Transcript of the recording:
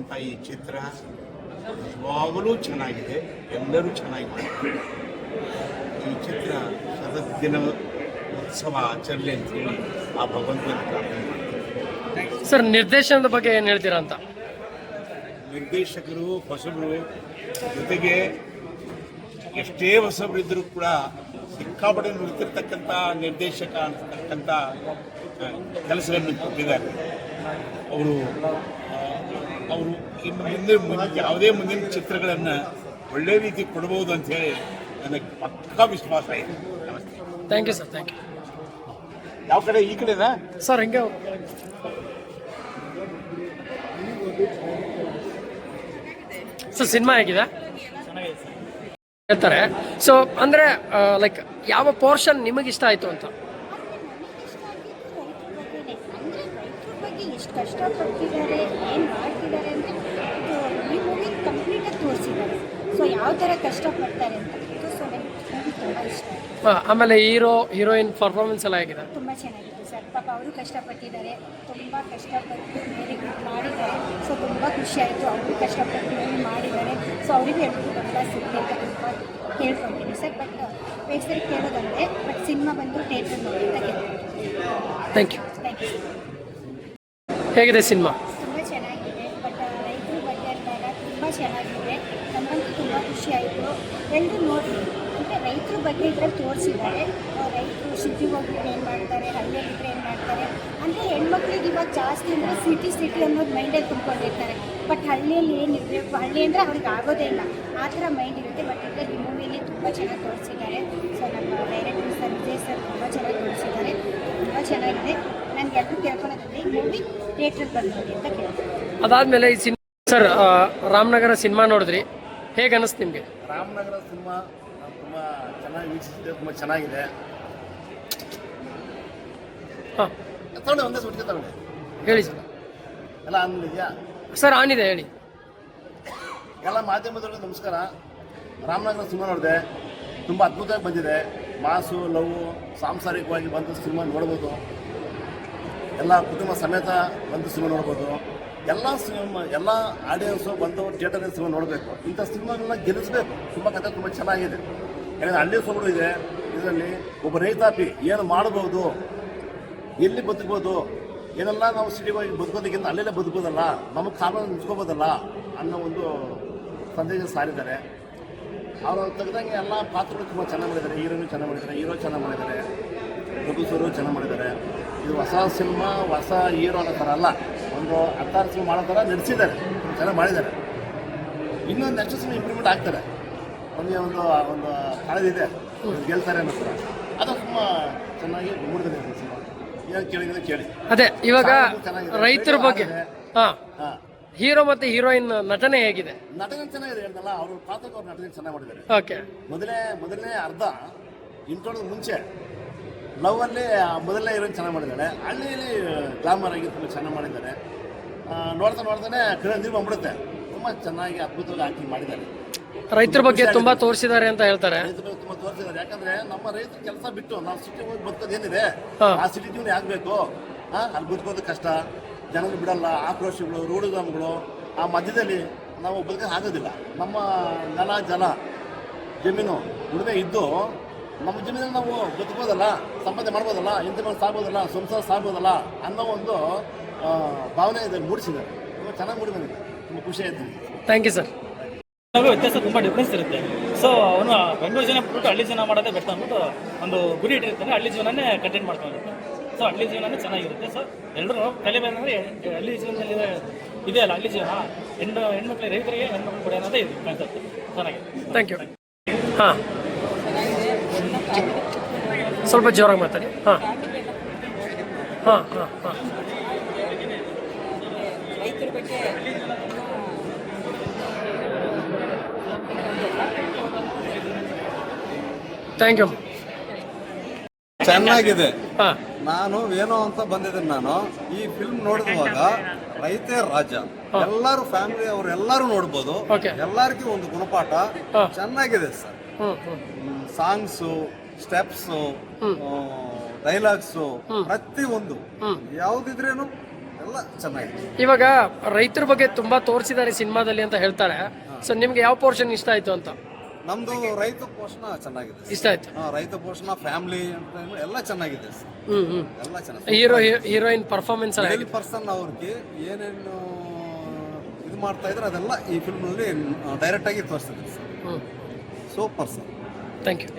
ಬಂದಿರತಕ್ಕಂಥ ಈ ಚಿತ್ರ ನಿಜವಾಗಲೂ ಚೆನ್ನಾಗಿದೆ ಎಲ್ಲರೂ ಚೆನ್ನಾಗಿ ಮಾಡಿದ್ದಾರೆ ಈ ಚಿತ್ರ ಶತದಿನ ಉತ್ಸವ ಆಚರಣೆ ಅಂತೇಳಿ ಆ ಭಗವಂತನ ಪ್ರಾರ್ಥನೆ ಸರ್ ನಿರ್ದೇಶನದ ಬಗ್ಗೆ ಏನು ಹೇಳ್ತೀರಾ ಅಂತ? ನಿರ್ದೇಶಕರು ಹೊಸಬರು ಜೊತೆಗೆ ಎಷ್ಟೇ ಹೊಸಬರಿದ್ದರೂ ಕೂಡ ಸಿಕ್ಕಾಪಟ್ಟೆ ನುಡಿತಿರ್ತಕ್ಕಂಥ ನಿರ್ದೇಶಕ ಅಂತಕ್ಕಂಥ ಕೆಲಸಗಳನ್ನು ಕೊಟ್ಟಿದ್ದಾರೆ. ಅವರು ಅವರು ಇನ್ನು ಮುಂದೆ ಮುಂದೆ ಯಾವುದೇ ಮುಂದಿನ ಚಿತ್ರಗಳನ್ನು ಒಳ್ಳೆ ರೀತಿ ಕೊಡಬಹುದು ಅಂತ ಹೇಳಿ ನನಗೆ ಪಕ್ಕಾ ವಿಶ್ವಾಸ ಇದೆ. ನಮಸ್ತೆ. Thank you sir thank you ಯಾವ ಕಡೆ? ಈ ಕಡೆನಾ? ಸರ್ ಹಿಂಗೆ? ಸರ್ ಸಿನಿಮಾ ಹೇಗಿದೆ? ಹೇಳ್ತಾರೆ. ಸೊ ಅಂದರೆ ಲೈಕ್ ಯಾವ ಪೋರ್ಷನ್ ನಿಮಗೆ ಇಷ್ಟ ಆಯಿತು ಅಂತ? ಎಷ್ಟು ಕಷ್ಟಪಡ್ತಿದ್ದಾರೆ ಏನು ಮಾಡ್ತಿದ್ದಾರೆ ಅಂತ ಇದು ಈ ಮೂವಿ ಕಂಪ್ಲೀಟಾಗಿ ತೋರಿಸಿದ್ದಾರೆ ಸೊ ಯಾವ ಥರ ಕಷ್ಟಪಡ್ತಾರೆ ಅಂತ ಸೊ ನನಗೆ ತುಂಬ ಇಷ್ಟ. ಆಮೇಲೆ ಹೀರೋ ಹೀರೋಯಿನ್ ಪರ್ಫಾರ್ಮೆನ್ಸ್ ಎಲ್ಲ ಹೇಗಿದೆ? ತುಂಬ ಚೆನ್ನಾಗಿತ್ತು ಸರ್. ಪಾಪ ಅವರು ಕಷ್ಟಪಟ್ಟಿದ್ದಾರೆ. ತುಂಬ ಕಷ್ಟಪಟ್ಟು ಮೇಲೆ ಮಾಡಿದ್ದಾರೆ. ಸೊ ತುಂಬ ಖುಷಿ ಆಯಿತು ಅವರು ಕಷ್ಟಪಟ್ಟು ಮೇಲೆ ಮಾಡಿದ್ದಾರೆ. ಸೊ ಅವರಿಗೂ ಎಲ್ರಿಗೂ ಬೆಂಬಲ ಸಿಗಲಿ ಅಂತ ತುಂಬ ಕೇಳ್ಕೊತೀನಿ ಸರ್. ಬಟ್ ಬೇಸರಿ ಕೇಳೋದಂತೆ ಬಟ್ ಸಿನಿಮಾ ಬಂದು ಥಿಯೇಟರ್ ನೋಡಿ ಅಂತ ಥ್ಯಾಂಕ್ ಯು ಥ್ಯಾಂಕ್ ಯು ಹೇಗಿದೆ ಸಿನಿಮಾ? ತುಂಬ ಚೆನ್ನಾಗಿದೆ ಬಟ್ ರೈತರು ಬಗ್ಗೆ ಅಂದಾಗ ತುಂಬ ಚೆನ್ನಾಗಿದೆ. ನಮಗಂತೂ ತುಂಬ ಖುಷಿ ಆಯಿತು. ಎಲ್ಲರೂ ನೋಡಿ, ಅಂದರೆ ರೈತರ ಬಗ್ಗೆ ಇದ್ರಲ್ಲಿ ತೋರಿಸಿದ್ದಾರೆ. ರೈತರು ಸಿಟಿ ಹೋಗಿದ್ರೆ ಏನು ಮಾಡ್ತಾರೆ ಹಳ್ಳಿಯಲ್ಲಿದ್ದರೆ ಏನು ಮಾಡ್ತಾರೆ? ಅಂದರೆ ಹೆಣ್ಮಕ್ಳಿಗೆ ಇವಾಗ ಜಾಸ್ತಿ ಅಂದರೆ ಸಿಟಿ ಸಿಟಿ ಅನ್ನೋದು ಮೈಂಡಲ್ಲಿ ತುಂಬಿಕೊಂಡಿರ್ತಾರೆ. ಬಟ್ ಹಳ್ಳಿಯಲ್ಲಿ ಏನಿರಬೇಕು ಹಳ್ಳಿ ಅಂದರೆ ಅವ್ರಿಗೆ ಆಗೋದೇ ಇಲ್ಲ. ಆ ಥರ ಮೈಂಡ್ ಇರುತ್ತೆ. ಬಟ್ ಇದರಲ್ಲಿ ಈ ಮೂವಿಯಲ್ಲಿ ತುಂಬ ಚೆನ್ನಾಗಿ ತೋರಿಸಿದ್ದಾರೆ. ಸೊ ನಮ್ಮ ಡೈರೆಕ್ಟರ್ ಸರ್, ವಿಜಯ್ ಸರ್ ತುಂಬ ಚೆನ್ನಾಗಿ ತೋರಿಸಿದ್ದಾರೆ. ತುಂಬ ಚೆನ್ನಾಗಿದೆ. ನನಗೆ ಎಲ್ಲರೂ ಕೇಳ್ಕೊಳ್ಳೋದಂದ್ರೆ ಈ ಮೂವಿ ಥಿಯೇಟ್ರಿಗೆ ಬಂದ್ಬಿಡಿ ಅಂತ ಕೇಳ್ತೀನಿ. ಅದಾದಮೇಲೆ ಈ ಸಿನಿಮಾ ಸರ್ ರಾಮನಗರ ಸಿನಿಮಾ ನೋಡಿದ್ರಿ? ಹೇಗೆ ಅನಿಸ್ತು ನಿಮಗೆ? ರಾಮನಗರ ಸಿನಿಮಾ ತುಂಬ ಚೆನ್ನಾಗಿ ವೀಕ್ಷಿಸಿದೆ ತುಂಬ ಚೆನ್ನಾಗಿದೆ. ಹಾಂ. ಒಂದೇ ಸುಟ್ಟಿಗೆ ತಗೊಳ್ಳಿ. ಹೇಳಿ. ಸರ್ ಎಲ್ಲ ಸರ್ ಆನಿದೆ ಹೇಳಿ. ಎಲ್ಲ ಮಾಧ್ಯಮದವರಿಗೆ ನಮಸ್ಕಾರ. ರಾಮನಗರ ಸಿನಿಮಾ ನೋಡಿದೆ ತುಂಬ ಅದ್ಭುತವಾಗಿ ಬಂದಿದೆ. ಮಾಸು ಲವ್ ಸಾಂಸಾರಿಕವಾಗಿ ಬಂದು ಸಿನಿಮಾ ನೋಡ್ಬೋದು. ಎಲ್ಲ ಕುಟುಂಬ ಸಮೇತ ಬಂದು ಸಿನಿಮಾ ನೋಡ್ಬೋದು. ಎಲ್ಲ ಸಿನಿಮಾ, ಎಲ್ಲ ಆಡಿಯನ್ಸು ಬಂದು ಥಿಯೇಟರ್ ಸಿನಿಮಾ ನೋಡಬೇಕು. ಇಂಥ ಸಿನಿಮಾಗಳನ್ನ ಗೆಲ್ಲಿಸಬೇಕು. ತುಂಬ ಕಥೆ ತುಂಬ ಚೆನ್ನಾಗಿದೆ. ಯಾಕಂದರೆ ಹಳ್ಳಿ ಸೊಗಡು ಇದೆ. ಇದರಲ್ಲಿ ಒಬ್ಬ ರೈತಾಪಿ ಏನು ಮಾಡ್ಬೋದು? ಎಲ್ಲಿ ಬದುಕ್ಬೋದು? ಏನೆಲ್ಲ ನಾವು ಸಿಟಿ ಹೋಗಿ ಬದುಕೋದಕ್ಕಿಂತ ಅಲ್ಲೆಲ್ಲ ಬದುಕೋದಲ್ಲ ನಮ್ಮ ಕಾಲನ್ನು ನಿಂತ್ಕೋಬೋದಲ್ಲ? ಅನ್ನೋ ಒಂದು ಸಂದೇಶ ಸಾರಿದ್ದಾರೆ ಅವರು ತೆಗೆದಂಗೆ ಎಲ್ಲ ಪಾತ್ರಗಳು ತುಂಬ ಚೆನ್ನಾಗಿ ಮಾಡಿದ್ದಾರೆ. ಹೀರೋನು ಚೆನ್ನಾಗಿ ಮಾಡಿದ್ದಾರೆ. ಹೀರೋ ಚೆನ್ನಾಗಿ ಮಾಡಿದ್ದಾರೆ. ಪ್ರೊಡ್ಯೂಸರು ಚೆನ್ನಾಗಿ ಮಾಡಿದ್ದಾರೆ. ಇದು ಹೊಸ ಸಿನಿಮಾ, ಹೊಸ ಹೀರೋ ಅನ್ನೋ ಥರ ಅಲ್ಲ. ಒಂದು ಹತ್ತಾರು ಸಿನಿಮಾ ಮಾಡೋ ಥರ ನಡೆಸಿದ್ದಾರೆ. ಚೆನ್ನಾಗಿ ಮಾಡಿದ್ದಾರೆ. ಇನ್ನೊಂದು ನೆಕ್ಸ್ಟ್ ಸಿನಿಮಾ ಇಂಪ್ರೂವ್ಮೆಂಟ್ ಆಗ್ತಾರೆ. ಒಂದೇ ಒಂದು ಒಂದು ಕಳೆದಿದೆ ಗೆಲ್ತಾರೆ ಅನ್ನೋ ಥರ. ಅದು ತುಂಬ ಚೆನ್ನಾಗಿ ಮೂಡಿದೆ ಸಿನಿಮಾ. ಏನು ಕೇಳಿದ್ರೆ ಕೇಳಿ. ಅದೇ ಇವಾಗ. ರೈತರ ಬಗ್ಗೆ. ಹಾಂ. ಹಾಂ. ಹೀರೋ ಮತ್ತೆ ಹೀರೋಯಿನ್ ನಟನೆ ಹೇಗಿದೆ? ನಟನೆ ಚೆನ್ನಾಗಿದೆ ಹೇಳ್ದಲ್ಲ ಅವರು ಪಾತ್ರಕ್ಕೆ ಅವ್ರು ನಟನೆ ಚೆನ್ನಾಗಿ ಮಾಡಿದ್ದಾರೆ. ಓಕೆ. ಮೊದಲೇ ಮೊದಲನೇ ಅರ್ಧ ಇಂಟ್ರೋಡ್ ಮುಂಚೆ. ಲವ್ ಅಲ್ಲಿ ಆ ಮೊದಲನೇ ಹೀರೋಯಿನ್ ಚೆನ್ನಾಗಿ ಮಾಡಿದ್ದಾಳೆ. ಹಳ್ಳಿಯಲ್ಲಿ ಗ್ಲಾಮರ್ ಆಗಿ ತುಂಬ ಚೆನ್ನಾಗಿ ಮಾಡಿದ್ದಾರೆ. ನೋಡ್ತಾ ನೋಡ್ತಾನೆ ಕಡೆ ನೀರು ಬಂದ್ಬಿಡುತ್ತೆ. ತುಂಬ ಚೆನ್ನಾಗಿ ಅದ್ಭುತವಾಗಿ ಆಕ್ಟಿಂಗ್ ಮಾಡಿದ್ದಾರೆ. ರೈತರ ಬಗ್ಗೆ ತುಂಬಾ ತೋರಿಸಿದ್ದಾರೆ ಅಂತ ಹೇಳ್ತಾರೆ. ರೈತರು ತುಂಬ ತೋರಿಸಿದ್ದಾರೆ. ಯಾಕಂದ್ರೆ ನಮ್ಮ ರೈತರು ಕೆಲಸ ಬಿಟ್ಟು ನಾವು ಸಿಟಿ ಹೋಗಿ ಬದುಕೋದು ಏನಿದೆ? ಆ ಸಿಟಿ ಜೀವನ ಆಗಬೇಕು ಅಲ್ಲಿ ಬದುಕೋದು ಕಷ್ಟ. ಜನರು ಬಿಡಲ್ಲ. ಆಕ್ರೋಶಗಳು ರೂಢಿಗಮಗಳು ಆ ಮಧ್ಯದಲ್ಲಿ ನಾವು ಬದುಕೋಕೆ ಆಗೋದಿಲ್ಲ. ನಮ್ಮ ನೆಲ ಜಲ ಜಮೀನು ಉಳಿದೇ ಇದ್ದು ನಮ್ಮ ಜಮೀನಲ್ಲಿ ನಾವು ಬದುಕೋದಲ್ಲ ಸಂಪಾದನೆ ಮಾಡ್ಬೋದಲ್ಲ ಇಂಥ ಮೇಲೆ ಸಾಗ್ಬೋದಲ್ಲ ಸಂಸಾರ ಸಾಗ್ಬೋದಲ್ಲ ಅನ್ನೋ ಒಂದು ಭಾವನೆ ಇದೆ ಮೂಡಿಸಿದೆ ತುಂಬ ಚೆನ್ನಾಗಿ ಮೂಡಿ ಬಂದಿದೆ. ತುಂಬ ಖುಷಿ ಆಯ್ತು ಥ್ಯಾಂಕ್ ಯು ಸರ್ ನಾವು ವ್ಯತ್ಯಾಸ ತುಂಬ ಡಿಫ್ರೆನ್ಸ್ ಇರುತ್ತೆ. ಸೊ ಅವನು ಬೆಂಗಳೂರು ಜನ ಬಿಟ್ಟು ಹಳ್ಳಿ ಜನ ಮಾಡೋದೇ ಬೆಸ್ಟ್ ಅಂದ್ಬಿಟ್ಟು ಒಂದು ಗುರಿ ಇಟ್ಟಿರ್ತಾನೆ ಹಳ್ಳಿ ಜೀವನನೇ ಕಂಟೆಂಟ್ ಮಾಡ್ಕೊಂಡಿರ್ತಾನೆ ಸೊ ಹಳ್ಳಿ ಜೀವನನೇ ಚೆನ್ನಾಗಿರುತ್ತೆ. ಸೊ ಎಲ್ಲರೂ ಕಲಿಬೇಕಂದ್ರೆ ಹಳ್ಳಿ ಜೀವನದಲ್ಲಿ ಇದೆ ಅಲ್ಲ ಹಳ್ಳಿ ಜೀವನ. ಹೆಣ್ಣು ಹೆಣ್ಮಕ್ಳಿಗೆ ರೈತರಿಗೆ ಹೆಣ್ಮಕ್ಳು ಕೊಡಿ ಅನ್ನೋದೇ ಇದು. ಕಾನ್ಸೆಪ್ಟ್ ಚೆನ್ನಾಗಿದೆ ಥ್ಯಾಂಕ್ ಯು ಹಾಂ. ಸ್ವಲ್ಪ ಜೋರಾಗಿ ಮಾತಾಡಿ. ಹಾಂ. ಹಾಂ ಹಾಂ ಹಾಂ. ರೈತರ ಬಗ್ಗೆ ಥ್ಯಾಂಕ್ ಯು ಚೆನ್ನಾಗಿದೆ ನಾನು ಏನೋ ಅಂತ ಬಂದಿದ್ದೀನಿ ನಾನು. ಈ ಫಿಲ್ಮ್ ನೋಡಿದಾಗ ರೈತೇ ರಾಜ. ಎಲ್ಲರೂ ಫ್ಯಾಮಿಲಿ ಅವ್ರು ಎಲ್ಲಾರು ನೋಡ್ಬೋದು. ಎಲ್ಲರಿಗೂ ಒಂದು ಗುಣಪಾಠ. ಚೆನ್ನಾಗಿದೆ ಸರ್. ಸಾಂಗ್ಸು ಸ್ಟೆಪ್ಸು ಡೈಲಾಗ್ಸು ಪ್ರತಿ ಒಂದು ಯಾವ್ದಿದ್ರೇನು ಎಲ್ಲ ಚೆನ್ನಾಗಿದೆ. ಇವಾಗ ರೈತರ ಬಗ್ಗೆ ತುಂಬಾ ತೋರಿಸಿದ್ದಾರೆ ಸಿನಿಮಾದಲ್ಲಿ ಅಂತ ಹೇಳ್ತಾರೆ ಸೊ ನಿಮ್ಗೆ ಯಾವ ಪೋರ್ಷನ್ ಇಷ್ಟ ಆಯ್ತು ಅಂತ? ನಮ್ದು ರೈತ ಪೋಷಣ ಚೆನ್ನಾಗಿದೆ. ಇಷ್ಟ ಆಯ್ತು. ಹಾ, ರೈತ ಪೋಷಣ ಫ್ಯಾಮಿಲಿ ಎಲ್ಲ ಚೆನ್ನಾಗಿದೆ. ಸರ್ ಹ್ಮ್ ಹ್ಮ್. ಎಲ್ಲ ಚೆನ್ನಾಗಿ ಹೀರೋ ಹೀರೋಯಿನ್ ಪರ್ಫಾರ್ಮೆನ್ಸ್ ಎಲ್ಲ ಪರ್ಸನ್ ಅವ್ರಿಗೆ ಏನೇನು ಇದು ಮಾಡ್ತಾ ಇದ್ರೆ ಅದೆಲ್ಲ ಈ ಫಿಲ್ಮ್ನಲ್ಲಿ ಡೈರೆಕ್ಟ್ ಆಗಿ ತೋರಿಸಿದ್ರು ಹ್ಮ್. Super sir thank you